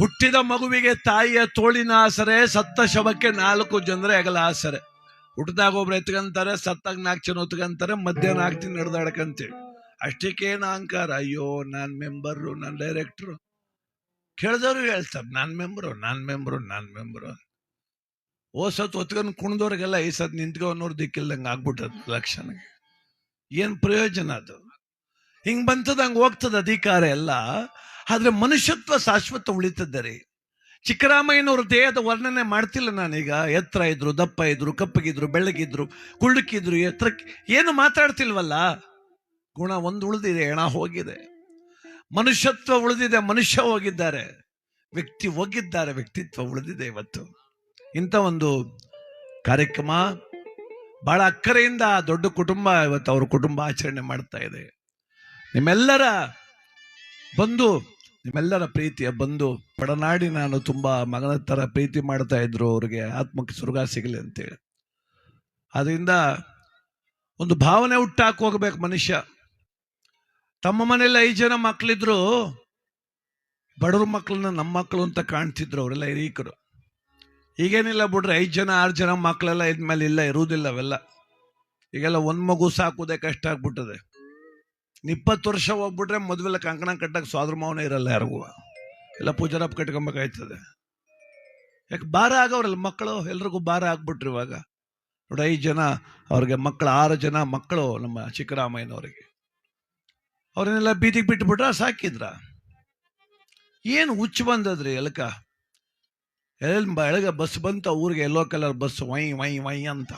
ಹುಟ್ಟಿದ ಮಗುವಿಗೆ ತಾಯಿಯ ತೋಳಿನ ಆಸರೆ, ಸತ್ತ ಶವಕ್ಕೆ ನಾಲ್ಕು ಜನರ ಆಗಲ್ಲ ಆಸರೆ. ಹುಟ್ಟಿದಾಗ ಒಬ್ರು ಎತ್ಕಂತಾರೆ, ಸತ್ತಾಗ ನಾಲ್ಕು ಜನ ಹೊತ್ಕಂತಾರೆ, ಮಧ್ಯಾಹ್ನ ದಿನ ನಡೆದಾಡಕಂತೇಳಿ ಅಷ್ಟಕ್ಕೇನು ಅಹಂಕಾರ? ಅಯ್ಯೋ, ನಾನ್ ಮೆಂಬರು ನಾನ್ ಡೈರೆಕ್ಟ್ರು. ಕೇಳಿದವರು ಹೇಳ್ತಾರೆ, ನಾನ್ ಮೆಂಬರು ನಾನ್ ಮೆಂಬರು ನಾನ್ ಮೆಂಬರು ಓ ಸತ್ ಹೊತ್ಕೊಂಡು ಕುಣಿದವ್ರಿಗೆಲ್ಲ ಈ ಸತ್ ನಿಂತ್ಕೊಂಡವ್ರು ದಿಕ್ಕಿಲ್ದಂಗೆ ಆಗ್ಬಿಟ್ಟದ ಲಕ್ಷಣಗೆ ಏನ್ ಪ್ರಯೋಜನ ಅದು? ಹಿಂಗ್ ಬಂತದ, ಹಂಗೆ ಹೋಗ್ತದ ಅಧಿಕಾರ ಎಲ್ಲ. ಆದ್ರೆ ಮನುಷ್ಯತ್ವ ಶಾಶ್ವತ ಉಳಿತದ್ದರಿ. ಚಿಕ್ಕರಾಮಯ್ಯನವರು ದೇಹದ ವರ್ಣನೆ ಮಾಡ್ತಿಲ್ಲ ನಾನೀಗ. ಎತ್ತರ ಇದ್ರು, ದಪ್ಪ ಇದ್ರು, ಕಪ್ಪಗಿದ್ರು, ಬೆಳ್ಳಗಿದ್ರು ಕುಳ್ಳಕ್ಕಿದ್ರು ಎತ್ತರ ಏನು ಮಾತಾಡ್ತಿಲ್ವಲ್ಲ? ಗುಣ ಒಂದು ಉಳಿದಿದೆ, ಹೆಣ ಹೋಗಿದೆ. ಮನುಷ್ಯತ್ವ ಉಳಿದಿದೆ, ಮನುಷ್ಯ ಹೋಗಿದ್ದಾರೆ. ವ್ಯಕ್ತಿ ಹೋಗಿದ್ದಾರೆ, ವ್ಯಕ್ತಿತ್ವ ಉಳಿದಿದೆ ಇವತ್ತು. ಇಂಥ ಒಂದು ಕಾರ್ಯಕ್ರಮ ಬಹಳ ಅಕ್ಕರೆಯಿಂದ ದೊಡ್ಡ ಕುಟುಂಬ ಇವತ್ತು ಅವ್ರ ಕುಟುಂಬ ಆಚರಣೆ ಮಾಡ್ತಾ ಇದೆ. ನಿಮ್ಮೆಲ್ಲರ ಬಂಧು ನಿಮ್ಮೆಲ್ಲರ ಪ್ರೀತಿಯ ಬಂದು ಪಡನಾಡಿ ನಾನು ತುಂಬ ಮಗನ ಥರ ಪ್ರೀತಿ ಮಾಡ್ತಾ ಇದ್ರು ಅವ್ರಿಗೆ ಆತ್ಮಕ್ಕೆ ಸುರುಗ ಸಿಗಲಿ ಅಂತೇಳಿ. ಅದರಿಂದ ಒಂದು ಭಾವನೆ ಹುಟ್ಟಾಕ್ ಹೋಗ್ಬೇಕು ಮನುಷ್ಯ. ತಮ್ಮ ಮನೇಲಿ ಐದು ಜನ ಮಕ್ಕಳಿದ್ರು ಬಡವ್ರ ಮಕ್ಕಳನ್ನ ನಮ್ಮ ಮಕ್ಕಳು ಅಂತ ಕಾಣ್ತಿದ್ರು ಅವರೆಲ್ಲ ಹಿರೀಕರು. ಈಗೇನಿಲ್ಲ ಬಿಡ್ರಿ, ಐದು ಜನ, ಆರು ಜನ ಮಕ್ಕಳೆಲ್ಲ ಇದ್ಮೇಲೆ ಇಲ್ಲ ಇರುವುದಿಲ್ಲ ಅವೆಲ್ಲ. ಈಗೆಲ್ಲ ಒಂದು ಮಗು ಸಾಕುದೇ ಕಷ್ಟ ಆಗ್ಬಿಟ್ಟದೆ. ಇಪ್ಪತ್ತು ವರ್ಷ ಹೋಗ್ಬಿಟ್ರೆ ಮದುವೆಲ್ಲ ಕಂಕಣ ಕಟ್ಟಕ್ಕೆ ಸ್ವಾದ್ರ ಮಾವನೇ ಇರಲ್ಲ ಯಾರಿಗೂ. ಎಲ್ಲ ಪೂಜಾರಪ್ಪ ಕಟ್ಕೊಬೇಕಾಯ್ತದೆ. ಯಾಕೆ ಭಾರ ಆಗವ್ರಲ್ಲ ಮಕ್ಕಳು? ಎಲ್ರಿಗೂ ಭಾರ ಆಗ್ಬಿಟ್ರು ಇವಾಗ. ನೋಡಿ, ಐದು ಜನ ಅವ್ರಿಗೆ ಮಕ್ಕಳು, ಆರು ಜನ ಮಕ್ಕಳು ನಮ್ಮ ಚಿಕ್ಕರಾಮಯ್ಯನವರಿಗೆ ಅವ್ರನ್ನೆಲ್ಲ ಬೀದಿಗೆ ಬಿಟ್ಬಿಟ್ರ ಸಾಕಿದ್ರ? ಏನು ಹುಚ್ಚು ಬಂದದ್ರಿ ಎಲ್ಕ? ಎಲ್ ಬೆಳಗ್ಗೆ ಬಸ್ ಬಂತ ಊರಿಗೆ ಎಲ್ಲೋ ಕಲರ್ ಬಸ್ ವೈ ವೈ ವೈ ಅಂತ.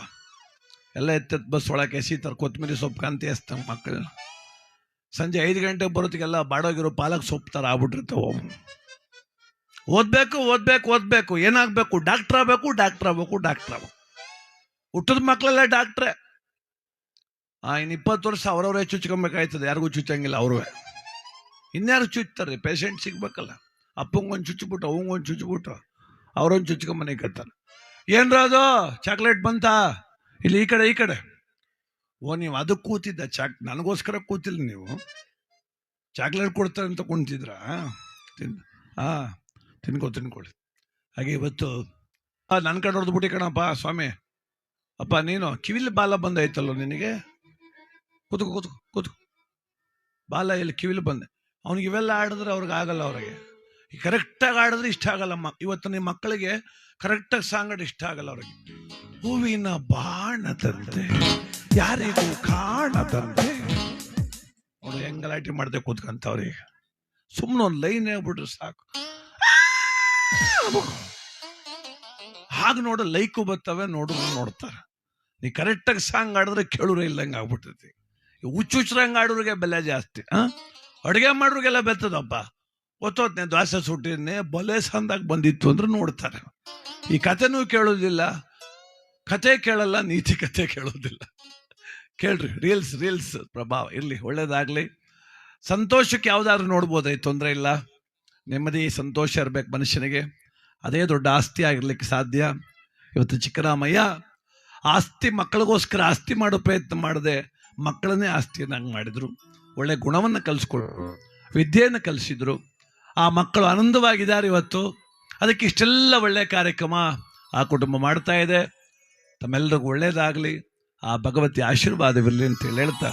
ಎಲ್ಲ ಎತ್ತ ಬಸ್ ಒಳಗೆ ಎಸಿತಾರೆ ಕೊತ್ತಂಬರಿ ಸೊಪ್ಪು ಕಾಂತಿ ಎಸ್ತಾವ ಮಕ್ಕಳು ಸಂಜೆ ಐದು ಗಂಟೆಗೆ ಬರೋತ್ತಿಗೆಲ್ಲ ಬಾಡೋಗಿರೋ ಪಾಲಕ್ ಸೊಪ್ಪು ಥರ ಆಗ್ಬಿಟ್ಟಿರ್ತಾವೆ. ಓದ್ಬೇಕು ಓದ್ಬೇಕು ಓದ್ಬೇಕು. ಏನಾಗ್ಬೇಕು? ಡಾಕ್ಟರ್ ಆಗ್ಬೇಕು ಡಾಕ್ಟರ್ ಆಗ್ಬೇಕು, ಡಾಕ್ಟರ್ ಆಗಬೇಕು. ಹುಟ್ಟದ ಮಕ್ಕಳೆಲ್ಲ ಡಾಕ್ಟ್ರೇ. ಇನ್ನು ಇಪ್ಪತ್ತು ವರ್ಷ ಅವ್ರವ್ರೇ ಚುಚ್ಕೊಬೇಕಾಯ್ತದೆ ಯಾರಿಗೂ ಚುಚ್ಚಂಗಿಲ್ಲ ಅವ್ರೂ ಇನ್ಯಾರು ಚುಚ್ತಾರೆ? ಪೇಷಂಟ್ ಸಿಗ್ಬೇಕಲ್ಲ. ಅಪ್ಪಂಗೊಂದು ಚುಚ್ಚಿಬಿಟ್ಟು ಅವಂಗೊಂದು ಚುಚ್ಚಿಬಿಟ್ಟು ಚುಚ್ಕೊಂಬನೆ ಚುಚ್ಕೊಂಬನಿಕತ್ತಾರ ಏನ್ರ ಅದು? ಚಾಕ್ಲೇಟ್ ಬಂತಾ? ಇಲ್ಲಿ ಈ ಕಡೆ ಈ ಕಡೆ. ಓ, ನೀವು ಅದಕ್ಕೆ ಕೂತಿದ್ದ? ಚಾಕ್, ನನಗೋಸ್ಕರ ಕೂತಿಲ್ಲ ನೀವು. ಚಾಕ್ಲೇಟ್ ಕೊಡ್ತಾರೆ ಅಂತ ಕುಣ್ತಿದ್ರ ತಿನ್ ಹಾ ತಿನ್ಕೊ ತಿನ್ಕೊಳ್ಳಿ ಹಾಗೆ ಇವತ್ತು ನನ್ನ ಕಡೆ ಹೊಡೆದ್ಬಿಟ್ಟಿ ಕಣಪ್ಪ, ಸ್ವಾಮಿ. ಅಪ್ಪ, ನೀನು ಕಿವಿಲಿ ಬಾಲ ಬಂದೈತಲ್ಲೋ ನಿನಗೆ? ಕೂತ್ಕೋ ಕೂತ್ಕೋ, ಕೂತ್ಕೊ. ಬಾಲ ಇಲ್ಲಿ ಕಿವಿಲಿ ಬಂದೆ? ಅವ್ನಿಗೆ ಇವೆಲ್ಲ ಆಡಿದ್ರೆ ಅವ್ರಿಗೆ ಆಗಲ್ಲ ಅವ್ರಿಗೆ. ಕರೆಕ್ಟಾಗಿ ಆಡಿದ್ರೆ ಇಷ್ಟ ಆಗಲ್ಲಮ್ಮ. ಇವತ್ತು ನಿಮ್ಮ ಮಕ್ಕಳಿಗೆ ಕರೆಕ್ಟಾಗಿ ಸಾಂಗಡ್ ಇಷ್ಟ ಆಗಲ್ಲ ಅವ್ರಿಗೆ. ಹೂವಿನ ಬಾಣದಂತೆ ಯಾರಿಗೂ ಕಾಣದಂತೆ. ಅವ್ರು ಹೆಂಗ್ ಗಲಾಟೆ ಮಾಡದೆ ಕೂತ್ಕಂತವ್ರಿಗೆ ಸುಮ್ಮನೆ ಒಂದು ಲೈನ್ ಹೇಳ್ಬಿಟ್ರೆ ಸಾಕು. ಹಾಗೆ ನೋಡು, ಲೈಕು ಬರ್ತವೆ, ನೋಡು ನೋಡ್ತಾರೆ. ನೀ ಕರೆಕ್ಟಾಗಿ ಸಾಂಗ್ ಆಡಿದ್ರೆ ಕೇಳೂರೇ ಇಲ್ಲಂಗೆ ಆಗ್ಬಿಡ್ತೈತಿ ಹುಚ್ಚುಚ್ರಂಗ್ ಆಡೋರಿಗೆ ಬೆಲೆ ಜಾಸ್ತಿ ಹಾಂ ಅಡುಗೆ ಮಾಡೋರಿಗೆಲ್ಲ ಬೆತ್ತದಪ್ಪ. ಒತ್ತೋತ್ನೆ ದ್ವಾಸೆ ಸುಟ್ಟಿದ್ನೆ, ಬಲೆ ಸಂದಾಗ ಬಂದಿತ್ತು ಅಂದ್ರೆ ನೋಡ್ತಾರೆ. ಈ ಕಥೆನೂ ಕೇಳೋದಿಲ್ಲ. ಕತೆ ಕೇಳಲ್ಲ, ನೀತಿ ಕತೆ ಕೇಳೋದಿಲ್ಲ. ಕೇಳ್ರಿ ರೀಲ್ಸ್ ರೀಲ್ಸ್ ಪ್ರಭಾವ, ಇರಲಿ, ಒಳ್ಳೇದಾಗಲಿ. ಸಂತೋಷಕ್ಕೆ ಯಾವುದಾದ್ರೂ ನೋಡ್ಬೋದಾಯ್ತು ತೊಂದರೆ ಇಲ್ಲ? ನೆಮ್ಮದಿ, ಸಂತೋಷ ಇರಬೇಕು ಮನುಷ್ಯನಿಗೆ. ಅದೇ ದೊಡ್ಡ ಆಸ್ತಿ ಆಗಿರ್ಲಿಕ್ಕೆ ಸಾಧ್ಯ. ಇವತ್ತು ಚಿಕ್ಕರಾಮಯ್ಯ ಆಸ್ತಿ ಮಕ್ಕಳಿಗೋಸ್ಕರ ಆಸ್ತಿ ಮಾಡೋ ಪ್ರಯತ್ನ ಮಾಡದೆ ಮಕ್ಕಳನ್ನೇ ಆಸ್ತಿಯನ್ನಾಗಿ ಮಾಡಿದರು. ಒಳ್ಳೆ ಗುಣವನ್ನು ಕಲಿಸ್ಕೊಳ್ರು ವಿದ್ಯೆಯನ್ನು ಕಲಿಸಿದ್ರು. ಆ ಮಕ್ಕಳು ಆನಂದವಾಗಿದ್ದಾರೆ ಇವತ್ತು. ಅದಕ್ಕೆ ಇಷ್ಟೆಲ್ಲ ಒಳ್ಳೆ ಕಾರ್ಯಕ್ರಮ ಆ ಕುಟುಂಬ ಮಾಡ್ತಾ ಇದೆ. ತಮ್ಮೆಲ್ಲರಿಗೂ ಒಳ್ಳೇದಾಗಲಿ. ಆ ಭಗವತಿ ಆಶೀರ್ವಾದವಿರಲಿ ಅಂತ ಹೇಳಿ ಹೇಳ್ತಾ